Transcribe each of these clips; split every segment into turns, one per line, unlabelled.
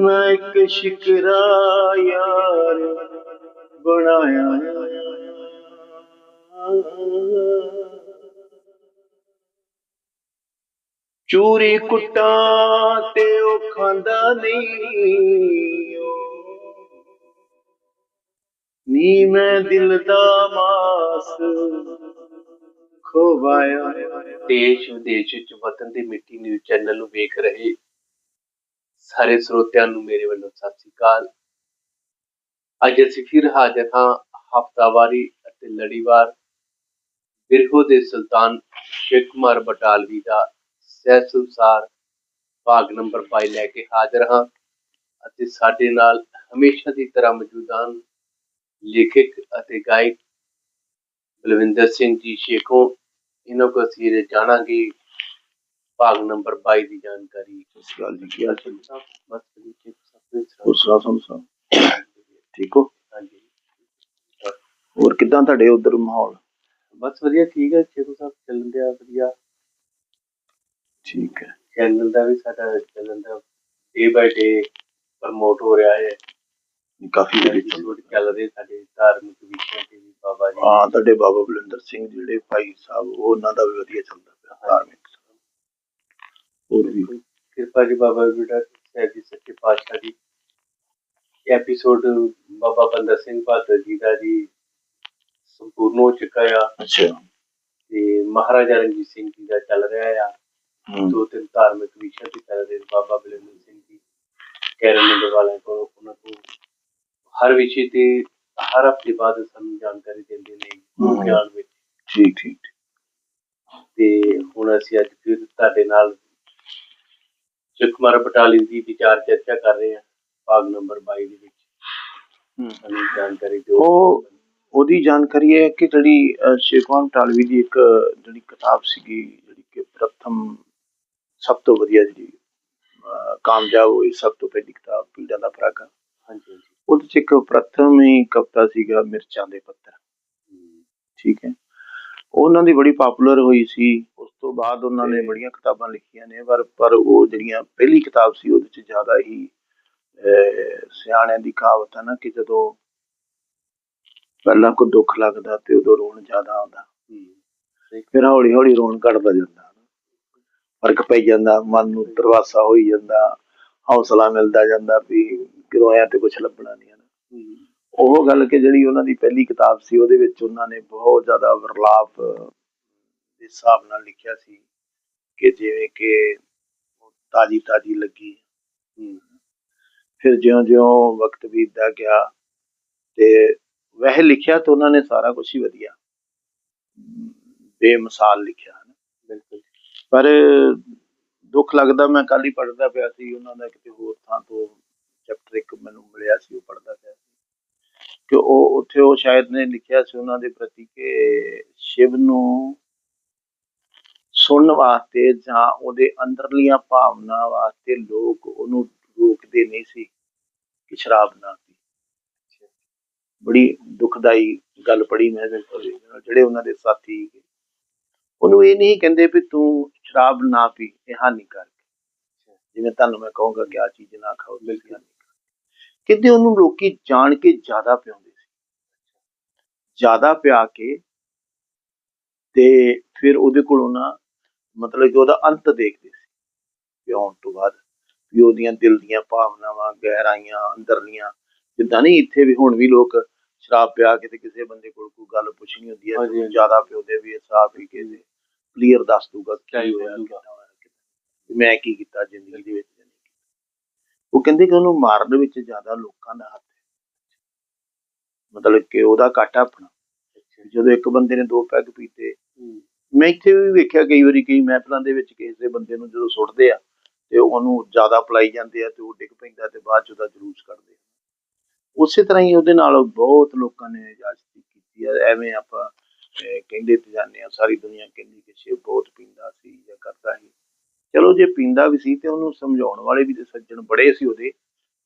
ਮੈਂ ਇੱਕ ਸ਼ਿਕਰਾ ਯਾਰ ਬਣਾਇਆ ਚੂਰੀ ਕੁੱਟਾਂ ਤੇ ਉਹ ਖਾਂਦਾ ਨਹੀਂ ਨੀ ਮੈਂ ਦਿਲ ਦਾ ਮਾਸ ਖੋਵਾਇਆ।
ਦੇਸ਼ ਵਿਦੇਸ਼ ਵਿੱਚ ਵਤਨ ਦੀ ਮਿੱਟੀ ਨਿਊਜ਼ ਚੈਨਲ ਨੂੰ ਵੇਖ ਰਹੇ ਸਾਰੇ ਸਰੋਤਿਆਂ ਨੂੰ ਮੇਰੇ ਵੱਲੋਂ ਸਤਿ ਸ੍ਰੀ ਅਕਾਲ। ਅੱਜ ਅਸੀਂ ਫਿਰ ਹਾਜ਼ਰ ਹਾਂ ਹਫਤਾਵਾਰੀ ਅਤੇ ਲੜੀਵਾਰ ਬਿਰਹੋ ਦੇ ਸੁਲਤਾਨ ਸ਼ੇਖ ਕੁਮਾਰ ਬਟਾਲਵੀ ਦਾ ਸਹਿ ਸੰਸਾਰ ਭਾਗ ਨੰਬਰ 22 ਲੈ ਕੇ ਹਾਜ਼ਰ ਹਾਂ ਅਤੇ ਸਾਡੇ ਨਾਲ ਹਮੇਸ਼ਾ ਦੀ ਤਰ੍ਹਾਂ ਮੌਜੂਦ ਹਨ ਲੇਖਕ ਅਤੇ ਗਾਇਕ ਬਲਵਿੰਦਰ ਸਿੰਘ ਜੀ ਸ਼ੇਖੋਂ ਇਹਨਾਂ ਕੋ ਅਸੀਂ ਇਹ ਜਾਣਾਂਗੇ ਭਾਗ ਨੰਬਰ 22 ਦੀ ਜਾਣਕਾਰੀ।
ਇਸ ਗੱਲ ਦੀ ਕੀ ਹਾਲ ਚਾਲ?
ਬਸ ਠੀਕ ਸਭ ਕੁਝ
ਸੁਣ ਸੁਣਾ ਠੀਕ ਹੋ?
ਹਾਂਜੀ।
ਹੋਰ ਕਿਦਾਂ ਤੁਹਾਡੇ ਉਧਰ ਮਾਹੌਲ?
ਬਸ ਵਧੀਆ ਠੀਕ ਹੈ। ਛੇਤੂ ਸਾਹਿਬ ਚੱਲਣ ਦਿਆ ਵਧੀਆ।
ਠੀਕ ਹੈ।
ਚੈਨਲ ਦਾ ਵੀ ਸਾਡਾ ਚੱਲਣ ਦਾ ਡੇ ਬਾਈ ਡੇ ਪ੍ਰਮੋਟ ਹੋ ਰਿਹਾ ਹੈ।
ਕਾਫੀ ਵਧੀਆ ਚੱਲ
ਰਹੇ ਧਾਰਮਿਕ ਵਿਸ਼ਿਆਂ ਤੇ ਵੀ ਬਾਬਾ ਜੀ
ਹਾਂ ਤੁਹਾਡੇ ਬਾਬਾ ਬਲਿੰਦਰ ਸਿੰਘ ਜਿਹੜੇ ਭਾਈ ਸਾਹਿਬ ਉਹ ਉਹਨਾਂ ਦਾ ਵੀ ਵਧੀਆ ਚੱਲਦਾ ਪਿਆ ਧਾਰਮਿਕ ਹੋਰ ਵੀ।
ਕਿਰਪਾ ਜੀ ਬਾਬਾ ਬੇਟਾ ਸਾਹਿਬ ਜੀ ਸੱਚੇ ਪਾਤਸ਼ਾਹ ਦੀ ਐਪੀਸੋਡ ਬਾਬਾ ਬੰਦਾ ਸਿੰਘ ਬਹਾਦਰ ਜੀ ਦਾ ਜੀ ਸੰਪੂਰਨ ਹੋ ਚੁੱਕਾ ਆ।
ਅੱਛਾ।
ਤੇ ਮਹਾਰਾਜਾ ਰਣਜੀਤ ਸਿੰਘ ਜੀ ਦਾ ਚੱਲ ਰਿਹਾ ਆ। ਦੋ ਤਿੰਨ ਧਾਰਮਿਕ ਵਿਸ਼ੇ ਤੇ ਚੱਲ ਰਹੇ ਬਾਬਾ ਬਲਿੰਦਰ ਸਿੰਘ ਜੀ। ਕੈਰਨ ਨੰਬਰ ਵਾਲਿਆਂ ਕੋਲ ਉਹਨਾਂ ਤੋਂ ਹਰ ਵਿਸ਼ੇ ਤੇ ਹਰ ਹਫ਼ਤੇ ਬਾਅਦ ਸਾਨੂੰ ਜਾਣਕਾਰੀ ਦਿੰਦੇ ਨੇ
ਹਮ।
ਗਿਆਨ ਵਿੱਚ
ਠੀਕ ਠੀਕ
ਤੇ ਹੁਣ ਅਸੀਂ ਅੱਜ ਫਿਰ ਤੁਹਾਡੇ ਨਾਲ ਸੁਖਮਰ ਬਟਾਲੀ ਦੀ ਵਿਚਾਰ ਚਰਚਾ ਕਰ ਰਹੇ ਹਾਂ ਭਾਗ ਨੰਬਰ 22 ਦੇ ਵਿੱਚ
ਹਮ।
ਸਾਨੂੰ ਜਾਣਕਾਰੀ ਦਿਓ
ਉਹ ਉਹਦੀ ਜਾਣਕਾਰੀ ਇਹ ਹੈ ਕਿ ਜਿਹੜੀ ਅਹ, ਸ਼ੇਖਵਾਨ ਟਾਲਵੀ ਦੀ ਇੱਕ ਜਿਹੜੀ ਕਿਤਾਬ ਸੀਗੀ ਜਿਹੜੀ ਕਿ ਪ੍ਰਥਮ ਸਭ ਤੋਂ ਵਧੀਆ ਜਿਹੜੀ ਅਹ, ਕਾਮਯਾਬ ਹੋਈ ਸਭ ਤੋਂ ਪਹਿਲੀ ਕਿਤਾਬ
ਹਾਂਜੀ
ਉਹਦੇ ਚ ਇੱਕ ਪ੍ਰਥਮ ਹੀ ਕਵਿਤਾ ਸੀਗਾ ਮਿਰਚਾਂ ਦੇ ਪੱਤਰ। ਠੀਕ ਹੈ। ਉਹਨਾਂ ਦੀ ਬੜੀ ਪਪੂਲਰ ਹੋਈ ਸੀ। ਉਸ ਤੋਂ ਬਾਅਦ ਉਹਨਾਂ ਨੇ ਬੜੀਆਂ ਕਿਤਾਬਾਂ ਲਿਖੀਆਂ ਨੇ ਪਰ ਪਰ ਉਹ ਜਿਹੜੀਆਂ ਪਹਿਲੀ ਕਿਤਾਬ ਸੀ ਉਹਦੇ ਚ ਜ਼ਿਆਦਾ ਹੀ ਸਿਆਣਿਆਂ ਦੀ ਕਹਾਵਤ ਹੈ ਨਾ ਕਿ ਜਦੋਂ ਪਹਿਲਾਂ ਕੋਈ ਦੁੱਖ ਲੱਗਦਾ ਤੇ ਉਦੋਂ ਰੋਣ ਜ਼ਿਆਦਾ ਆਉਂਦਾ। ਫਿਰ ਹੌਲੀ ਹੌਲੀ ਰੋਣ ਘਟਦਾ ਜਾਂਦਾ। ਫ਼ਰਕ ਪੈ ਜਾਂਦਾ ਮਨ ਨੂੰ ਦਰਵਾਸਾ ਹੋਈ ਜਾਂਦਾ ਹੌਸਲਾ ਮਿਲਦਾ ਜਾਂਦਾ ਵੀ ਰੋਇਆ ਤੇ ਕੁਝ ਲੱਭਣਾ ਨਹੀਂ। ਉਹ ਗੱਲ ਕਿ ਜਿਹੜੀ ਉਹਨਾਂ ਦੀ ਪਹਿਲੀ ਕਿਤਾਬ ਸੀ ਉਹਦੇ ਵਿੱਚ ਉਹਨਾਂ ਨੇ ਬਹੁਤ ਜ਼ਿਆਦਾ ਵਰਲਾਪ ਦੇ ਹਿਸਾਬ ਨਾਲ ਲਿਖਿਆ ਸੀ ਕਿ ਜਿਵੇਂ ਕਿ ਤਾਜੀ ਤਾਜੀ ਲੱਗੀ। ਫਿਰ ਜਿਉਂ-ਜਿਉਂ ਵਕਤ ਬੀਤਦਾ ਗਿਆ ਤੇ ਵਹਿ ਲਿਖਿਆ ਤਾਂ ਉਹਨਾਂ ਨੇ ਸਾਰਾ ਕੁਝ ਹੀ ਵਧੀਆ। ਬੇਮਿਸਾਲ ਲਿਖਿਆ
ਬਿਲਕੁਲ।
ਪਰ ਦੁੱਖ ਲੱਗਦਾ ਮੈਂ ਕੱਲ ਹੀ ਪੜ੍ਹਦਾ ਪਿਆ ਸੀ ਉਹਨਾਂ ਦਾ ਕਿਤੇ ਹੋਰ ਥਾਂ ਤੋਂ ਚੈਪਟਰ ਇੱਕ ਮੈਨੂੰ ਮਿਲਿਆ ਸੀ ਉਹ ਪੜ੍ਹਦਾ ਪਿਆ ਸੀ ਕਿ ਉਹ ਉੱਥੇ ਉਹ ਸ਼ਾਇਦ ਨੇ ਲਿਖਿਆ ਸੀ ਉਹਨਾਂ ਦੇ ਪ੍ਰਤੀ ਕਿ ਸ਼ਿਵ ਨੂੰ ਸੁਣਨ ਵਾਸਤੇ ਜਾਂ ਉਹਦੇ ਅੰਦਰਲੀਆਂ ਭਾਵਨਾ ਵਾਸਤੇ ਲੋਕ ਉਹਨੂੰ ਰੋਕਦੇ ਨਹੀਂ ਸੀ ਕਿ ਸ਼ਰਾਬ ਨਾ ਪੀ ਬੜੀ ਦੁਖਦਾਈ ਗੱਲ ਪੜੀ ਮੈਂ ਜਿਹੜੇ ਉਹਨਾਂ ਦੇ ਸਾਥੀ। ਉਹਨੂੰ ਇਹ ਨਹੀਂ ਕਹਿੰਦੇ ਵੀ ਤੂੰ ਸ਼ਰਾਬ ਨਾ ਪੀ ਇਹ ਹਾਨੀਕਾਰਕ। ਜਿਵੇਂ ਤੁਹਾਨੂੰ ਮੈਂ ਕਹੂੰਗਾ ਕਿ ਆ ਚੀਜ਼ ਨਾ ਖਾਓ ਹੈ। ਕਹਿੰਦੇ ਉਹਨੂੰ ਲੋਕੀ ਜਾਣ ਕੇ ਜ਼ਿਆਦਾ ਪਿਆਉਂਦੇ ਸੀ। ਜ਼ਿਆਦਾ ਪਿਆ ਕੇ ਤੇ ਫਿਰ ਉਹਦੇ ਕੋਲੋਂ ਨਾ ਮਤਲਬ ਕਿ ਉਹਦਾ ਅੰਤ ਦੇਖਦੇ ਸੀ। ਪਿਆਉਣ ਤੋਂ ਬਾਅਦ ਵੀ ਉਹਦੀਆਂ ਦਿਲ ਦੀਆਂ ਭਾਵਨਾਵਾਂ ਗਹਿਰਾਈਆਂ ਅੰਦਰਲੀਆਂ ਜਿੱਦਾਂ ਨਹੀਂ ਇੱਥੇ ਵੀ ਹੁਣ ਵੀ ਲੋਕ ਸ਼ਰਾਬ ਪਿਆ ਕੇ ਤੇ ਕਿਸੇ ਬੰਦੇ ਕੋਲ ਕੋਈ ਗੱਲ ਪੁੱਛਣੀ ਹੁੰਦੀ ਹੈ। ਜ਼ਿਆਦਾ ਪਿਉਂਦੇ ਵੀ ਸ਼ਰਾਬ ਪੀ ਕੇ ਕਲੀਅਰ ਦੱਸ ਦੂਗਾ ਕੀ ਹੋਇਆ ਮੈਂ ਕੀ ਕੀਤਾ ਜ਼ਿੰਦਗੀ ਦੇ ਵਿੱਚ? ਕੀਤਾ ਉਹ ਕਹਿੰਦੇ ਕਿ ਉਹਨੂੰ ਮਾਰਨ ਵਿੱਚ ਜ਼ਿਆਦਾ ਲੋਕਾਂ ਦਾ ਹੱਥ ਹੈ। ਮਤਲਬ ਕਿ ਉਹਦਾ ਘਾਟਾ ਆਪਣਾ। ਜਦੋਂ ਇੱਕ ਬੰਦੇ ਨੇ ਦੋ ਪੈਗ ਪੀਤੇ, ਮੈਂ ਇੱਥੇ ਵੀ ਵੇਖਿਆ ਕਈ ਵਾਰੀ ਕਈ ਮਹਿਫਲਾਂ ਦੇ ਵਿੱਚ ਕਿਸੇ ਦੇ ਬੰਦੇ ਨੂੰ ਜਦੋਂ ਸੁੱਟਦੇ ਆ, ਤੇ ਉਹਨੂੰ ਜ਼ਿਆਦਾ ਪਲਾਈ ਜਾਂਦੇ ਆ ਤੇ ਉਹ ਡਿੱਗ ਪੈਂਦਾ ਤੇ ਬਾਅਦ ਚ ਉਹਦਾ ਜਲੂਸ ਕੱਢਦੇ ਆ। ਉਸੇ ਤਰ੍ਹਾਂ ਹੀ ਉਹਦੇ ਨਾਲ ਬਹੁਤ ਲੋਕਾਂ ਨੇ ਇਜਾਜ਼ਤ ਕੀਤੀ ਆ। ਐਵੇਂ ਆਪਾਂ ਕਹਿੰਦੇ ਤੇ ਜਾਂਦੇ ਆ, ਸਾਰੀ ਦੁਨੀਆ ਕਹਿੰਦੀ ਕਿ ਸ਼ਿਵ ਬਹੁਤ ਪੀਂਦਾ ਸੀ ਜਾਂ ਕਰਦਾ ਸੀ। ਚਲੋ ਜੇ ਪੀਂਦਾ ਵੀ ਸੀ ਤੇ ਉਹਨੂੰ ਸਮਝਾਉਣ ਵਾਲੇ ਵੀ ਤੇ ਸੱਜਣ ਬੜੇ ਸੀ ਉਹਦੇ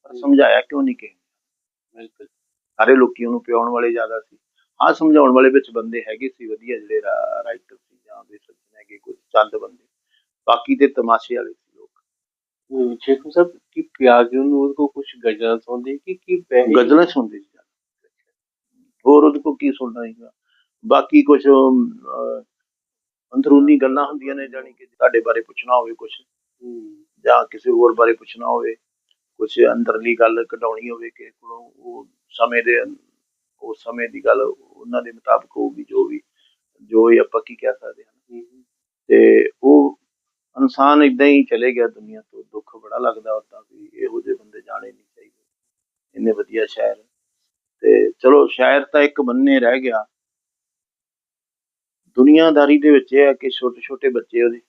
ਪਰ ਸਮਝਾਇਆ ਕਿਉਂ ਨਹੀਂ ਕਿਸੇ?
ਬਿਲਕੁਲ।
ਸਾਰੇ ਲੋਕੀ ਉਹਨੂੰ ਪਿਆਉਣ ਵਾਲੇ ਜ਼ਿਆਦਾ ਸੀ। ਆ ਸਮਝਾਉਣ ਵਾਲੇ ਵਿੱਚ ਬੰਦੇ ਹੈਗੇ ਸੀ ਵਧੀਆ ਜਿਹੜੇ ਰਾਈਟਰ ਸੀ ਜਾਂ ਉਹਦੇ ਸੱਜਣ ਹੈਗੇ ਕੁਝ ਚੰਦ ਬੰਦੇ। ਬਾਕੀ ਤੇ ਤਮਾਸ਼ੇ ਵਾਲੇ ਸੀ ਲੋਕ।
ਸ਼ੇਖ ਸਾਹਿਬ ਕੀ ਪਿਆਰ ਜੀ ਨੂੰ ਉਹਦੇ ਕੋ ਕੁਝ ਗਜ਼ਲਾਂ ਸੁਣਦੇ ਕਿ ਕੀ
ਗਜ਼ਲਾਂ ਸੁਣਦੇ ਸੀ ਹੋਰ ਉਹਦੇ ਕੋਲ ਕੀ ਸੁਣਨਾ ਸੀਗਾ? ਬਾਕੀ ਕੁਝ ਅੰਦਰੂਨੀ ਗੱਲਾਂ ਹੁੰਦੀਆਂ ਨੇ ਜਾਣੀ ਕਿ ਤੁਹਾਡੇ ਬਾਰੇ ਪੁੱਛਣਾ ਹੋਵੇ ਕੁਝ ਜਾਂ ਕਿਸੇ ਹੋਰ ਬਾਰੇ ਪੁੱਛਣਾ ਹੋਵੇ ਕੁਝ ਅੰਦਰਲੀ ਗੱਲ ਕਢਾਉਣੀ ਹੋਵੇ ਕੋਲੋਂ ਉਹ ਸਮੇਂ ਦੇ ਉਸ ਸਮੇਂ ਦੀ ਗੱਲ ਉਹਨਾਂ ਦੇ ਮੁਤਾਬਕ ਹੋਊਗੀ ਜੋ ਵੀ ਜੋ ਵੀ ਆਪਾਂ ਕੀ ਕਹਿ ਸਕਦੇ ਹਾਂ। ਤੇ ਉਹ ਇਨਸਾਨ ਇਦਾਂ ਹੀ ਚਲੇ ਗਿਆ ਦੁਨੀਆ ਤੋਂ ਦੁੱਖ ਬੜਾ ਲੱਗਦਾ ਉਦਾਂ ਵੀ ਇਹੋ ਜਿਹੇ ਬੰਦੇ ਜਾਣੇ ਨਹੀਂ ਚਾਹੀਦੇ। ਇੰਨੇ ਵਧੀਆ ਸ਼ਾਇਰ। ਤੇ ਚਲੋ ਸ਼ਾਇਰ ਤਾਂ ਇੱਕ ਬੰਨੇ ਰਹਿ ਗਿਆ। ਦੁਨੀਆਦਾਰੀ ਦੇ ਵਿੱਚ ਇਹ ਹੈ ਕਿ ਛੋਟੇ ਛੋਟੇ ਬੱਚੇ ਉਹਦੇ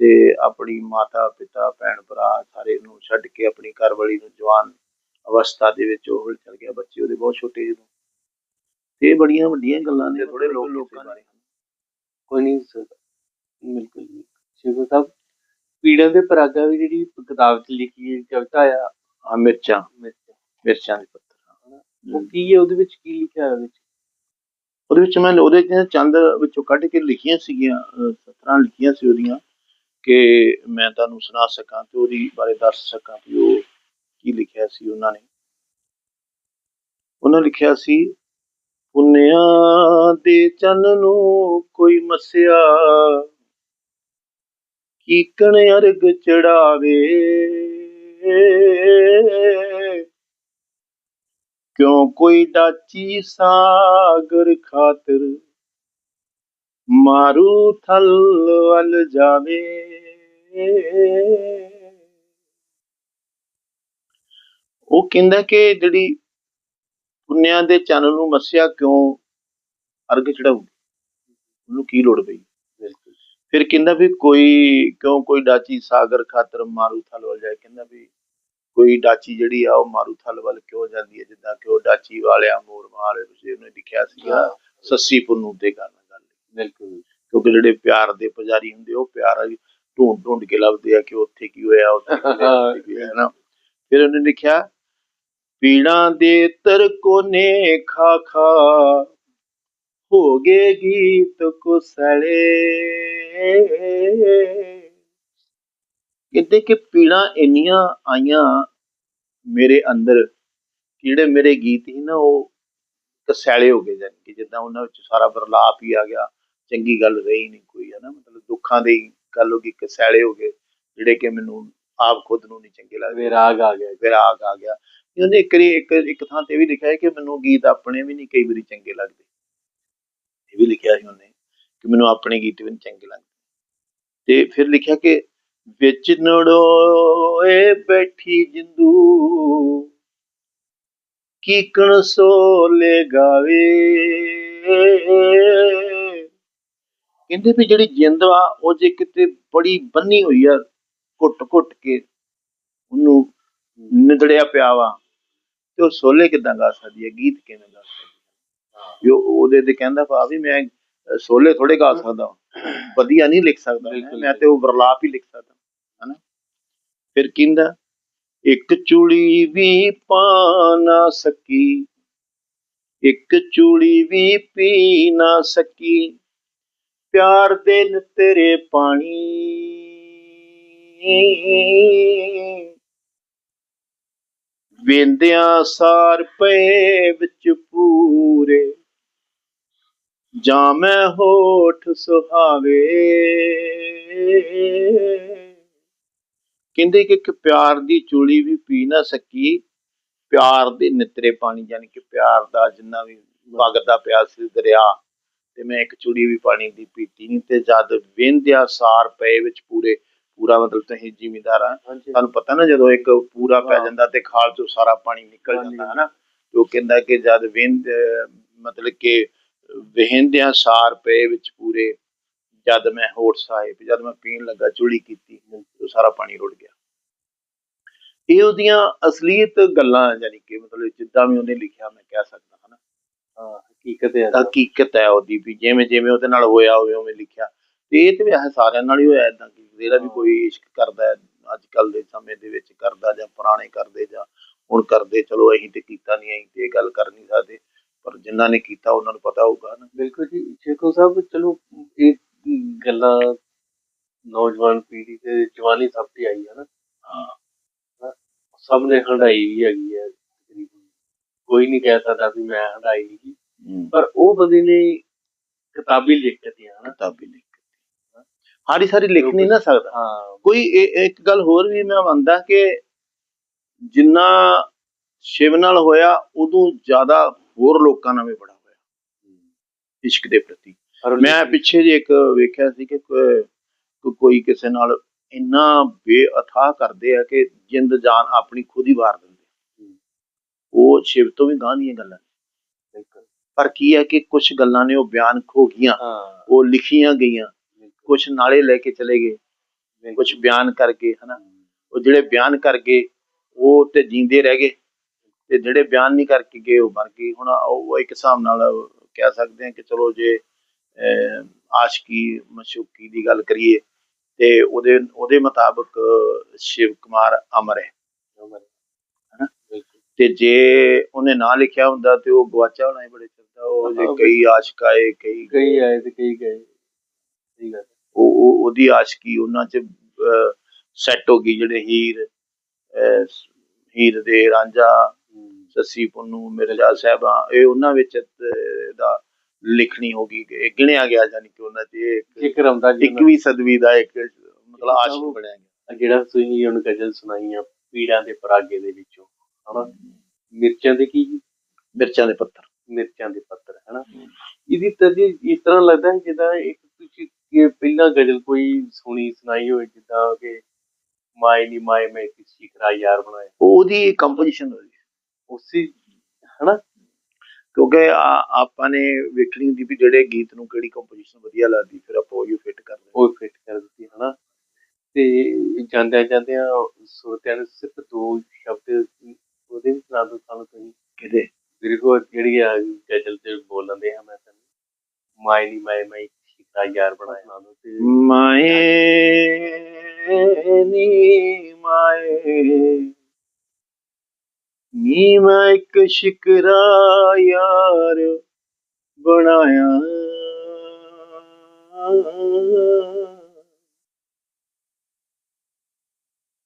ਤੇ ਆਪਣੀ ਮਾਤਾ ਪਿਤਾ ਭੈਣ ਭਰਾ ਸਾਰੇ ਨੂੰ ਛੱਡ ਕੇ ਆਪਣੀ ਘਰਵਾਲੀ ਨੂੰ ਜਵਾਨ ਅਵਸਥਾ ਦੇ ਵਿੱਚ ਉਹ ਚਲ ਗਿਆ। ਬੱਚੇ ਉਹਦੇ ਬਹੁਤ ਛੋਟੇ ਜਦੋਂ। ਤੇ ਇਹ ਬੜੀਆਂ ਵੱਡੀਆਂ ਗੱਲਾਂ ਨੇ ਥੋੜੇ ਲੋਕ ਲੋਕਾਂ ਬਾਰੇ।
ਕੋਈ ਨਹੀਂ ਸਰ ਬਿਲਕੁਲ ਜੀ। ਸ਼ੇਖ ਸਾਹਿਬ ਪੀੜਾਂ ਦੇ ਪਰਾਗਾ ਵੀ ਜਿਹੜੀ ਕਿਤਾਬ ਚ ਲਿਖੀ ਹੈ ਕਵਿਤਾ ਆ
ਆ ਮਿਰਚਾਂ।
ਮਿਰਚ।
ਮਿਰਚਾਂ ਦੇ ਪੱਤਰ।
ਉਹ ਕੀ ਹੈ ਉਹਦੇ ਵਿੱਚ ਕੀ ਲਿਖਿਆ ਹੈ ਉਹਦੇ ਵਿੱਚ?
ਉਹਦੇ ਵਿੱਚ ਮੈਂ ਉਹਦੇ ਚ ਚੰਦ ਵਿੱਚੋਂ ਕੱਢ ਕੇ ਲਿਖੀਆਂ ਸੀਗੀਆਂ, ਅਹ ਸਤਰਾਂ ਲਿਖੀਆਂ ਸੀ ਉਹਦੀਆਂ ਕਿ ਮੈਂ ਤੁਹਾਨੂੰ ਸੁਣਾ ਸਕਾਂ ਤੇ ਉਹਦੀ ਬਾਰੇ ਦੱਸ ਸਕਾਂ ਵੀ ਉਹ ਕੀ ਲਿਖਿਆ ਸੀ ਉਹਨਾਂ ਨੇ। ਉਹਨਾਂ ਲਿਖਿਆ ਸੀ, ਪੁੰਨਿਆਂ ਦੇ ਚੰਨ ਨੂੰ ਕੋਈ ਮਸਿਆ, ਕੀਕਣ ਅਰਗ ਚੜਾਵੇ ਕਿਉਂ ਕੋਈ ਡਾਚੀ ਸਾਗਰ ਖਾਤਰ? ਮਾਰੂ ਥਲ ਵੱਲ ਜਾਵੇ। ਉਹ ਕਹਿੰਦਾ ਕਿ ਜਿਹੜੀ ਪੁੰਨਿਆਂ ਦੇ ਚੰਨ ਨੂੰ ਮੱਸਿਆ ਕਿਉਂ ਅਰਗ ਚੜਾਉ ਉਹਨੂੰ ਕੀ ਲੋੜ ਪਈ?
ਬਿਲਕੁਲ
ਫਿਰ ਕਹਿੰਦਾ ਵੀ ਕੋਈ, ਕਿਉਂ ਕੋਈ ਡਾਚੀ ਸਾਗਰ ਖਾਤਰ ਮਾਰੂ ਥਲ ਵੱਲ ਜਾਏ? ਕਹਿੰਦਾ ਵੀ ਕੋਈ ਡਾਚੀ ਜਿਹੜੀ ਆ ਉਹ ਮਾਰੂ ਥਲ ਵੱਲ ਕਿਉਂ ਜਾਂਦੀ ਹੈ? ਜਿੱਦਾਂ ਕਿ ਉਹ ਡਾਚੀ ਵਾਲਿਆਂ ਮੋਰ ਮਾਰ ਤੁਸੀਂ ਉਹਨੇ ਲਿਖਿਆ ਸੀਗਾ ਸੱਸੀ ਪੁੰਨੂ ਤੇ ਗੱਲ ਗੱਲ।
ਬਿਲਕੁਲ।
ਕਿਉਂਕਿ ਜਿਹੜੇ ਪਿਆਰ ਦੇ ਪੁਜਾਰੀ ਹੁੰਦੇ ਉਹ ਪਿਆਰ ਢੂੰਡ ਢੂੰਡ ਕੇ ਲੱਭਦੇ ਆ ਕਿ ਉੱਥੇ ਕੀ ਹੋਇਆ ਉੱਥੇ ਕੀ ਹੋਇਆ, ਉੱਥੇ ਕੀ ਹੋਇਆ ਨਾ ਫਿਰ ਉਹਨੇ ਲਿਖਿਆ ਪੀੜਾਂ ਦੇ ਤਰ ਕੋਨੇ ਖਾ ਖਾ ਹੋ ਗਏ ਗੀਤ ਕੁਸਲੇ। ਕਿਤੇ ਕਿ ਪੀੜਾਂ ਇੰਨੀਆਂ ਆਈਆਂ ਮੇਰੇ ਅੰਦਰ ਜਿਹੜੇ ਮੇਰੇ ਗੀਤ ਸੀ ਨਾ ਉਹ ਕਸੈਲੇ ਹੋ ਗਏ ਜਾਨੀ ਕਿ ਜਿੱਦਾਂ ਉਹਨਾਂ ਵਿੱਚ ਸਾਰਾ ਬਰਲਾਪ ਹੀ ਆ ਗਿਆ ਚੰਗੀ ਗੱਲ ਰਹੀ ਨਹੀਂ ਕੋਈ ਹੈ ਨਾ ਮਤਲਬ ਦੁੱਖਾਂ ਦੀ ਗੱਲ ਹੋ ਗਈ ਕਸੈਲੇ ਹੋ ਗਏ ਜਿਹੜੇ ਕਿ ਮੈਨੂੰ ਆਪ ਖੁਦ ਨੂੰ ਨਹੀਂ ਚੰਗੇ ਲੱਗਦੇ।
ਵਿਰਾਗ ਆ ਗਿਆ।
ਵਿਰਾਗ ਆ ਗਿਆ। ਉਹਨੇ ਇੱਕ ਇੱਕ ਇੱਕ ਥਾਂ ਤੇ ਵੀ ਲਿਖਿਆ ਹੈ ਕਿ ਮੈਨੂੰ ਗੀਤ ਆਪਣੇ ਵੀ ਨਹੀਂ ਕਈ ਵਾਰੀ ਚੰਗੇ ਲੱਗਦੇ। ਇਹ ਵੀ ਲਿਖਿਆ ਸੀ ਉਹਨੇ ਕਿ ਮੈਨੂੰ ਆਪਣੇ ਗੀਤ ਵੀ ਨਹੀਂ ਚੰਗੇ ਲੱਗਦੇ। ਤੇ ਫਿਰ ਲਿਖਿਆ ਕਿ ਵਿੱਚ ਨੜੋਏ ਬੈਠੀ ਜਿੰਦੂ। ਕੀਕਣ ਸੋਲੇ ਗਾਵੇ। ਕਹਿੰਦੇ ਵੀ ਜਿਹੜੀ ਜਿੰਦ ਆ ਉਹ ਜੇ ਕਿਤੇ ਬੜੀ ਬੰਨੀ ਹੋਈ ਆ ਘੁੱਟ ਘੁੱਟ ਕੇ ਉਹਨੂੰ ਨਿਦੜਿਆ ਪਿਆ ਵਾ ਤੇ ਉਹ ਸੋਲੇ ਕਿਦਾਂ ਗਾ ਸਕਦੀ ਹੈ ਗੀਤ ਕਿਵੇਂ ਗਾ ਸਕਦੀ ਹੈ ਉਹਦੇ ਤੇ ਕਹਿੰਦਾ ਭਾ ਵੀ ਮੈਂ ਸੋਲੇ ਥੋੜੇ ਗਾ ਸਕਦਾ। ਵਧੀਆ ਨਹੀਂ ਲਿਖ ਸਕਦਾ। ਮੈਂ, ਤੇ ਉਹ ਵਰਲਾਪ ਹੀ ਲਿਖ ਸਕਦਾ। ਫਿਰ ਕਹਿੰਦਾ, ਇੱਕ ਚੂੜੀ ਵੀ ਪਾ ਨਾ ਸਕੀ, ਇੱਕ ਚੂੜੀ ਵੀ ਪੀ ਨਾ ਸਕੀ, ਪਿਆਰ ਦੇ ਨ ਤੇਰੇ ਪਾਣੀ। ਵੇਂਦਿਆਂ ਸਾਰ ਪਏ ਵਿੱਚ ਪੂਰੇ, ਜਾਂ ਮੈਂ ਹੋਠ ਸੁਹਾਵੇ। ਕਹਿੰਦੇ ਕਿ ਇੱਕ ਪਿਆਰ ਦੀ ਚੂੜੀ ਵੀ ਪੀ ਨਾ ਸਕੀ। ਪਿਆਰ ਦੇ ਨਿਤਰੇ ਪਾਣੀ ਯਾਨੀ ਕਿ ਪਿਆਰ ਦਾ ਜਿੰਨਾ ਵੀ ਵਗਦਾ ਪਿਆ ਸੀ ਦਰਿਆ ਤੇ ਮੈਂ ਇੱਕ ਚੂੜੀ ਵੀ ਪਾਣੀ ਦੀ ਪੀਤੀ ਨਹੀਂ ਤੇ ਜਦ ਵੇਂਦਿਆ ਸਾਰ ਪਏ ਵਿੱਚ ਪੂਰੇ ਪੂਰਾ ਮਤਲਬ ਤੁਸੀਂ ਜ਼ਿਮੀਦਾਰ ਆ ਤੁਹਾਨੂੰ ਪਤਾ ਨਾ ਜਦੋਂ ਇੱਕ ਪੂਰਾ ਪੈ। ਜਾਂਦਾ ਤੇ ਖਾਲ ਚੋਂ ਸਾਰਾ ਪਾਣੀ ਨਿਕਲ। ਜਾਂਦਾ ਹੈ ਨਾ ਉਹ ਕਹਿੰਦਾ ਕਿ ਜਦ ਵਿੰਦ ਮਤਲਬ ਕਿ ਵਹਿੰਦਿਆਂ ਸਾਰ ਪਏ ਵਿੱਚ ਪੂਰੇ ਜਦ ਮੈਂ ਹੋਠ ਸਾਹਿਬ ਜਦ ਮੈਂ ਪੀਣ ਲੱਗਾ ਚੁੜੀ ਕੀਤੀ। ਉਹ ਸਾਰਾ ਪਾਣੀ ਰੁੜ ਗਿਆ। ਇਹ ਉਹਦੀਆਂ ਅਸਲੀਅਤ ਗੱਲਾਂ ਯਾਨੀ ਕਿ ਮਤਲਬ ਜਿੱਦਾਂ ਵੀ ਉਹਨੇ ਲਿਖਿਆ ਮੈਂ ਕਹਿ ਸਕਦਾ ਹਾਂ
ਹਾਂ ਹਕੀਕਤ ਹੈ।
ਹਕੀਕਤ ਹੈ ਉਹਦੀ ਵੀ ਜਿਵੇਂ ਜਿਵੇਂ ਉਹਦੇ ਨਾਲ ਹੋਇਆ ਹੋਵੇ ਉਵੇਂ ਲਿਖਿਆ। ਤੇ ਇਹ ਤੇ ਵੈਸੇ ਸਾਰਿਆਂ ਨਾਲ ਹੀ ਹੋਇਆ ਇਦਾਂ ਕਿ ਜਿਹੜਾ ਵੀ ਕੋਈ ਇਸ਼ਕ ਕਰਦਾ ਹੈ ਅੱਜ ਕੱਲ ਦੇ ਸਮੇਂ ਦੇ ਵਿੱਚ ਕਰਦਾ ਜਾਂ ਪੁਰਾਣੇ ਕਰਦੇ ਜਾਂ ਹੁਣ ਕਰਦੇ ਚਲੋ ਅਸੀਂ ਤੇ ਕੀਤਾ ਨਹੀਂ ਅਸੀਂ ਤੇ ਇਹ ਗੱਲ ਕਰ ਨਹੀਂ ਸਕਦੇ ਪਰ ਜਿਨ੍ਹਾਂ ਨੇ ਕੀਤਾ ਉਹਨਾਂ ਨੂੰ ਪਤਾ ਹੋਊਗਾ ਨਾ
ਬਿਲਕੁਲ ਜੀ ਸ਼ੇਖੋ ਸਾਹਿਬ ਚਲੋ ਇਹ ਗੱਲਾਂ ਨੌਜਵਾਨ ਪੀੜ੍ਹੀ ਤੇ ਜਵਾਨੀ ਸਭ ਤੇ ਆਈ ਹੈ ਨਾ।
ਹਾਂ।
ਸਭ ਨੇ ਹੰਡਾਈ ਵੀ ਹੈਗੀ ਹੈ ਤਕਰੀਬਨ। ਕੋਈ ਨਹੀਂ ਕਹਿ ਸਕਦਾ ਵੀ ਮੈਂ ਹੰਡਾਈ ਨਹੀਂ ਪਰ ਉਹ ਬੰਦੇ ਨੇ ਕਿਤਾਬੀ ਲਿਖ ਕੇ ਦਿਆ ਨਾ
ਕਿਤਾਬੀ ਲਿਖ ਹਾਰੀ ਸਾਰੀ ਲਿਖ ਨਹੀਂ ਨਾ ਸਕਦਾ।
ਹਾਂ।
ਕੋਈ ਇੱਕ ਗੱਲ ਹੋਰ ਵੀ ਮੈਂ ਮੰਨਦਾ ਕਿ ਜਿੰਨਾ ਸ਼ਿਵ ਨਾਲ ਹੋਇਆ ਉਦੋਂ ਜ਼ਿਆਦਾ ਹੋਰ ਲੋਕਾਂ ਨਾਲ ਵੀ ਬੜਾ ਹੋਇਆ। ਇਸ਼ਕ ਦੇ ਪ੍ਰਤੀ।
ਪਰ
ਮੈਂ ਪਿੱਛੇ ਜੇ ਇੱਕ ਵੇਖਿਆ ਸੀ ਕੋ- ਕੋਈ ਕਿਸੇ ਨਾਲ ਇੰਨਾ ਬੇਅਥਾਹ ਕਰਦੇ ਆ ਕਿ ਜਿੰਦ ਜਾਨ ਆਪਣੀ ਖੁਦ ਹੀ ਵਾਰ ਦਿੰਦੇ। ਉਹ ਸ਼ਿਵ ਤੋਂ ਵੀ ਗਾਂ ਦੀਆਂ ਗੱਲਾਂ। ਪਰ ਕੀ ਹੈ ਕਿ ਕੁਝ ਗੱਲਾਂ ਨੇ ਉਹ ਬਿਆਨ ਖੋ ਗਈਆਂ ਉਹ ਲਿਖੀਆਂ ਗਈਆਂ ਕੁਝ ਨਾਲੇ ਲੈ ਕੇ ਚਲੇ ਗਏ। ਕੁਝ ਬਿਆਨ ਕਰਕੇ ਹਨਾ? ਉਹ ਜਿਹੜੇ ਬਿਆਨ ਕਰ ਗਏ ਉਹ ਤੇ ਜਿੰਦੇ ਰਹਿ ਗਏ ਤੇ ਜਿਹੜੇ ਬਿਆਨ ਨਹੀਂ ਕਰਕੇ ਗਏ ਉਹ ਮਰ ਗਏ। ਹੁਣ ਉਹ ਇੱਕ ਹਿਸਾਬ ਨਾਲ ਕਹਿ ਸਕਦੇ ਹਾਂ ਕਿ ਚਲੋ ਜੇ ਆਸ਼ਕੀ ਮਸ਼ੂਕੀ ਦੀ ਗੱਲ ਕਰੀਏ ਤੇ ਉਹਦੇ ਉਹਦੇ ਮੁਤਾਬਕ ਸ਼ਿਵ ਕੁਮਾਰ ਅਮਰ ਹੈ। ਹਨਾ? ਤੇ ਜੇ ਉਹਨੇ ਨਾ ਲਿਖਿਆ ਹੁੰਦਾ ਤੇ ਉਹ ਗਵਾਚਾ ਹੋਣਾ ਹੀ ਬੜੇ ਚਿਰ ਉਹ ਜੇ ਕਈ ਆਸ਼ਕ ਆਏ ਕਈ
ਕਈ ਆਏ ਤੇ ਕਈ ਗਏ। ਗੱਲ
ਉਹ ਉਹ- ਉਹਦੀ ਆਸ਼ਕੀ ਉਹਨਾਂ ਚ ਸੈੱਟ ਹੋ ਗਈ ਜਿਹੜੇ ਹੀਰ ਹੀਰ ਦੇ ਰਾਂਝਾ ਸੱਸੀ ਪੁੰਨੂ ਮਿਰਜ਼ਾ ਸਾਹਿਬਾਂ ਇਹ ਉਹਨਾਂ ਵਿੱਚ ਦਾ ਲਿਖਣੀ ਹੋ ਗਈ ਗਿਣਿਆ ਗਿਆ ਜਾਨੀ ਕਿ ਉਹਨਾਂ ਚ ਇਹ ਇੱਕ
ਇੱਕ ਰਮਦਾ ਜੀ
21ਵੀਂ ਸਦੀ ਦਾ ਇੱਕ ਮਤਲਬ ਆਸ਼ਕ ਬਣਿਆ ਗਿਆ।
ਜਿਹੜਾ ਤੁਸੀਂ ਹੁਣ ਗਜ਼ਲ ਸੁਣਾਈ ਆ ਪੀੜਾਂ ਦੇ ਪਰਾਗੇ ਦੇ ਵਿੱਚੋਂ ਹਨਾ? ਮਿਰਚਾਂ ਦੇ ਕੀ
ਮਿਰਚਾਂ ਦੇ ਪੱਤਰ
ਮਿਰਚਾਂ ਦੇ ਪੱਤਰ ਹਨਾ? ਇਹਦੀ ਤਰਜੀ ਇਸ ਤਰ੍ਹਾਂ ਲੱਗਦਾ ਹੈ ਜਿੱਦਾਂ ਇੱਕ ਤੁਸੀਂ ਇਹ ਪਹਿਲਾਂ ਗਜ਼ਲ ਕੋਈ ਸੁਣੀ ਸੁਣਾਈ ਹੋਵੇ ਜਿੱਦਾਂ ਕਿ ਮਾਏ ਨੀ ਮਾਏ ਮੈਂ ਕਿਸ ਸ਼ਿਕਰਾ ਯਾਰ ਬਣਾਇਆ।
ਉਹ ਉਹਦੀ ਕੰਪੋਜੀਸ਼ਨ ਹੋਈ।
ਉਸੇ ਹਨਾ?
ਕਿਉਂਕਿ ਆ- ਆਪਾਂ ਨੇ ਵੇਖਣੀ ਹੁੰਦੀ ਵੀ ਜਿਹੜੇ ਗੀਤ ਨੂੰ ਕਿਹੜੀ ਕੰਪੋਜੀਸ਼ਨ ਵਧੀਆ ਲੱਗਦੀ ਫਿਰ ਆਪਾਂ ਉਹ ਫਿੱਟ ਕਰ ਲੈਂਦੇ
ਉਹ ਫਿੱਟ ਕਰ ਦਿੱਤੀ ਹਨਾ? ਤੇ ਜਾਂਦਿਆਂ ਜਾਂਦਿਆਂ ਸੁਰਤਿਆਂ ਨੂੰ ਸਿਰਫ ਦੋ ਸ਼ਬਦ ਉਹਦੇ ਵੀ ਸੁਣਾ ਦੋ ਸਾਨੂੰ ਤੁਸੀਂ।
ਕਿਤੇ
ਬਿਲਕੁਲ ਜਿਹੜੀ ਆ ਗਜ਼ਲ ਤੇ ਬੋਲਦੇ ਆ ਮੈਂ ਤੈਨੂੰ। ਮਾਏ ਨੀ ਮਾਏ ਮੈਂ ਸ਼ਿਕਰਾ ਯਾਰ ਬਣਾਇਆ ਨਾ ਦੋ ਤੇ
ਮਾਏ ਨੀ ਮਾਏ ਨੀ ਮੈਂ ਇੱਕ ਸ਼ਿਕਰਾ ਯਾਰ ਬਣਾਇਆ।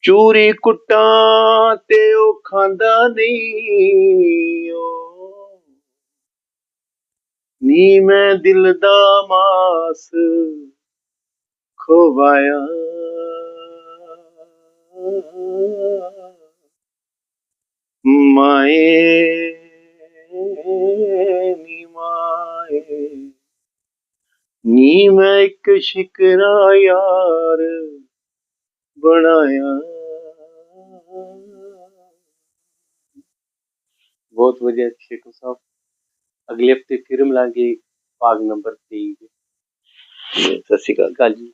ਚੂਰੀ ਕੁੱਟਾਂ ਤੇ ਉਹ ਖਾਂਦਾ ਨਹੀਂ ਨੀ ਮੈਂ ਦਿਲ ਦਾ ਮਾਸ ਖੋਵਾਇਆ। ਮਾਏ ਨੀ ਮਾਏ ਨੀ ਮੈਂ ਇੱਕ ਸ਼ਿਕਰਾ ਯਾਰ ਬਣਾਇਆ
ਬਹੁਤ ਵਧੀਆ ਸ਼ੇਖੂ ਸਾਹਿਬ ਅਗਲੇ ਹਫ਼ਤੇ ਫਿਰ ਮਿਲਾਂਗੇ ਭਾਗ ਨੰਬਰ 23
ਸਤਿ ਸ਼੍ਰੀ ਅਕਾਲ
ਗੱਲ ਜੀ